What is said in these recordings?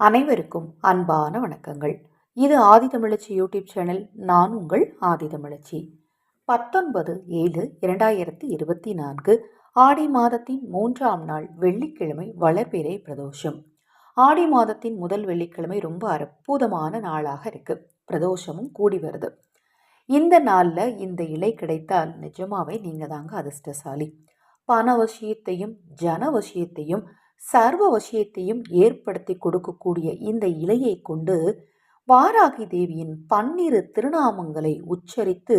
அனைவருக்கும் அன்பான வணக்கங்கள். இது ஆதிதமிழச்சி யூடியூப் சேனல் நான் உங்கள் ஆதிதமிழச்சி பத்தொன்பது ஏழு இரண்டாயிரத்தி இருபத்தி நான்கு ஆடி மாதத்தின் மூன்றாம் நாள் வெள்ளிக்கிழமை வளர்பிறை பிரதோஷம். ஆடி மாதத்தின் முதல் வெள்ளிக்கிழமை ரொம்ப அற்புதமான நாளாக இருக்குது பிரதோஷமும் கூடி வருது. இந்த நாளில் இந்த இலை கிடைத்தால் நிஜமாவே நீங்கள் தாங்க அதிர்ஷ்டசாலி. பண விஷயத்தையும் ஜன விஷயத்தையும் சர்வ வசியத்தையும் ஏற்படுத்தி கொடுக்கக்கூடிய இந்த இலையை கொண்டு வாராகி தேவியின் பன்னிரு திருநாமங்களை உச்சரித்து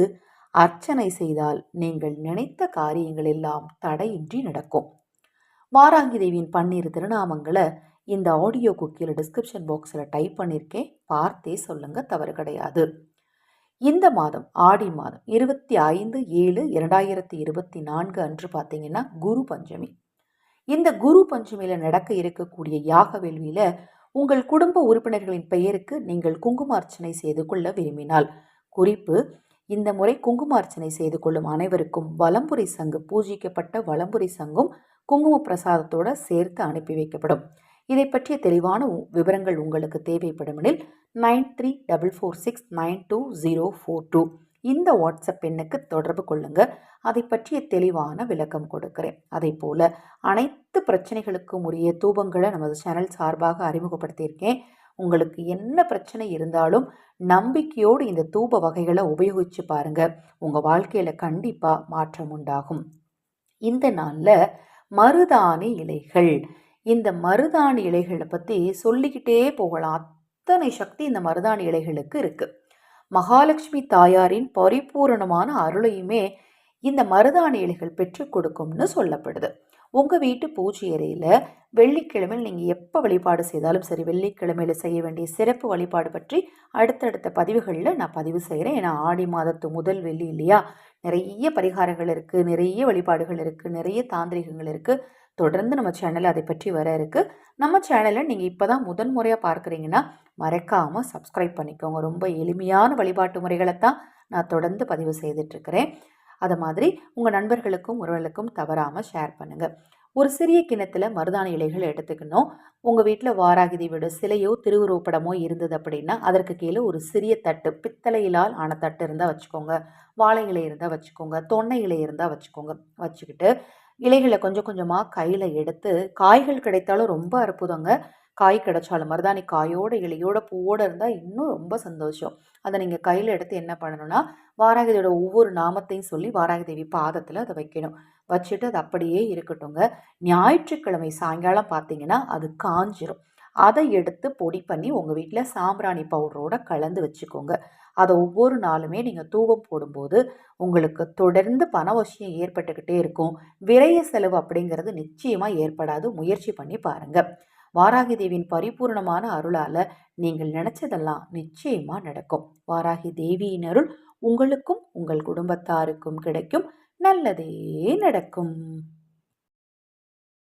அர்ச்சனை செய்தால் நீங்கள் நினைத்த காரியங்கள் எல்லாம் தடையின்றி நடக்கும். வாராகி தேவியின் பன்னிரு திருநாமங்களை இந்த ஆடியோ குக்கியில் டிஸ்கிரிப்ஷன் பாக்ஸில் டைப் பண்ணியிருக்கேன் பார்த்தே சொல்லுங்க தவறு கிடையாது. இந்த மாதம் ஆடி மாதம் இருபத்தி ஐந்து ஏழு இரண்டாயிரத்தி இருபத்தி நான்கு அன்று பார்த்தீங்கன்னா குரு பஞ்சமி. இந்த குரு பஞ்சமியில் நடக்க இருக்கக்கூடிய யாக வேள்வியில் உங்கள் குடும்ப உறுப்பினர்களின் பெயருக்கு நீங்கள் குங்குமார்ச்சனை செய்து கொள்ள விரும்பினால். குறிப்பு இந்த முறை குங்குமார்ச்சனை செய்து கொள்ளும் அனைவருக்கும் வலம்புரி சங்கு பூஜிக்கப்பட்ட வலம்புரி சங்கும் குங்கும பிரசாதத்தோடு சேர்த்து அனுப்பி வைக்கப்படும். இதை பற்றிய தெளிவான விவரங்கள் உங்களுக்கு தேவைப்படுமெனில் nine three double four six nine two zero four two. இந்த வாட்ஸ்அப் எண்ணுக்கு தொடர்பு கொள்ளுங்க. அதை பற்றிய தெளிவான விளக்கம் கொடுக்கிறேன். அதே போல் அனைத்து பிரச்சனைகளுக்கும் உரிய தூபங்களை நமது சேனல் சார்பாக அறிமுகப்படுத்தியிருக்கேன். உங்களுக்கு என்ன பிரச்சனை இருந்தாலும் நம்பிக்கையோடு இந்த தூப வகைகளை உபயோகித்து பாருங்கள் உங்கள் வாழ்க்கையில் கண்டிப்பாக மாற்றம் உண்டாகும். இந்த நாளில் மருதாணி இலைகள். இந்த மருதாணி இலைகளை பற்றி சொல்லிக்கிட்டே போகலாம். அத்தனை சக்தி இந்த மருதாணி இலைகளுக்கு இருக்குது மகாலட்சுமி தாயாரின் பரிபூரணமான அருளையுமே இந்த மருதாணி பெற்று கொடுக்கும்னு சொல்லப்படுது. உங்கள் வீட்டு பூஜை அறையில் வெள்ளிக்கிழமையில் நீங்கள் எப்போ வழிபாடு செய்தாலும் சரி வெள்ளிக்கிழமையில் செய்ய வேண்டிய சிறப்பு வழிபாடு பற்றி அடுத்தடுத்த பதிவுகளில் நான் பதிவு செய்கிறேன் ஏன்னா ஆடி மாதத்து முதல் வெள்ளி இல்லையா? நிறைய பரிகாரங்கள் இருக்குது நிறைய வழிபாடுகள் இருக்குது நிறைய தாந்திரிகங்கள் இருக்குது தொடர்ந்து நம்ம சேனலில் அதை பற்றி வர இருக்குது நம்ம சேனலில் நீங்கள் இப்போ தான் முதன் முறையாக பார்க்குறீங்கன்னா மறக்காமல் சப்ஸ்கிரைப் பண்ணிக்கோங்க. ரொம்ப எளிமையான வழிபாட்டு முறைகளை தான் நான் தொடர்ந்து பதிவு செய்துட்ருக்கிறேன். அதை மாதிரி உங்கள் நண்பர்களுக்கும் உறவுகளுக்கும் தவறாமல் ஷேர் பண்ணுங்கள் ஒரு சிறிய கிணத்துல மருதாணி இலைகள் எடுத்துக்கணும். உங்கள் வீட்டில் வாராகிதி தேவியோட சிலையோ திருவுருவப்படமோ இருந்தது அப்படின்னா அதற்கு கீழே ஒரு சிறிய தட்டு பித்தளையிலால் ஆன தட்டு இருந்தால் வச்சுக்கோங்க. வாழை இலை இருந்தால் வச்சுக்கோங்க. தொன்னை இலை இருந்தால் வச்சுக்கோங்க. வச்சுக்கிட்டு இலைகளை கொஞ்சம் கொஞ்சமாக கையில் எடுத்து காய்கள் கிடைத்தாலும் ரொம்ப அற்புதங்க. காய் கிடைச்சாலும் மருதாணி காயோட இலையோட பூவோட இருந்தால் இன்னும் ரொம்ப சந்தோஷம். அதை நீங்கள் கையில் எடுத்து என்ன பண்ணணும்னா வாராகிதேவியோட ஒவ்வொரு நாமத்தையும் சொல்லி வாராகி தேவி பாதத்தில் அதை வைக்கணும். வச்சுட்டு அது அப்படியே இருக்கட்டுங்க ஞாயிற்றுக்கிழமை சாயங்காலம் பார்த்தீங்கன்னா அது காஞ்சிரும். அதை எடுத்து பொடி பண்ணி உங்கள் வீட்டில் சாம்பிராணி பவுடரோட கலந்து வச்சுக்கோங்க. அதை ஒவ்வொரு நாளுமே நீங்கள் தூவம் போடும்போது உங்களுக்கு தொடர்ந்து பணவசியம் ஏற்பட்டுக்கிட்டே இருக்கும். விரைய செலவு அப்படிங்கிறது நிச்சயமாக ஏற்படாது. முயற்சி பண்ணி பாருங்கள் வாராகி தேவியின் பரிபூர்ணமான அருளால் நீங்கள் நினச்சதெல்லாம் நிச்சயமாக நடக்கும். வாராகி தேவியின் அருள் உங்களுக்கும் உங்கள் குடும்பத்தாருக்கும் கிடைக்கும். நல்லதே நடக்கும்.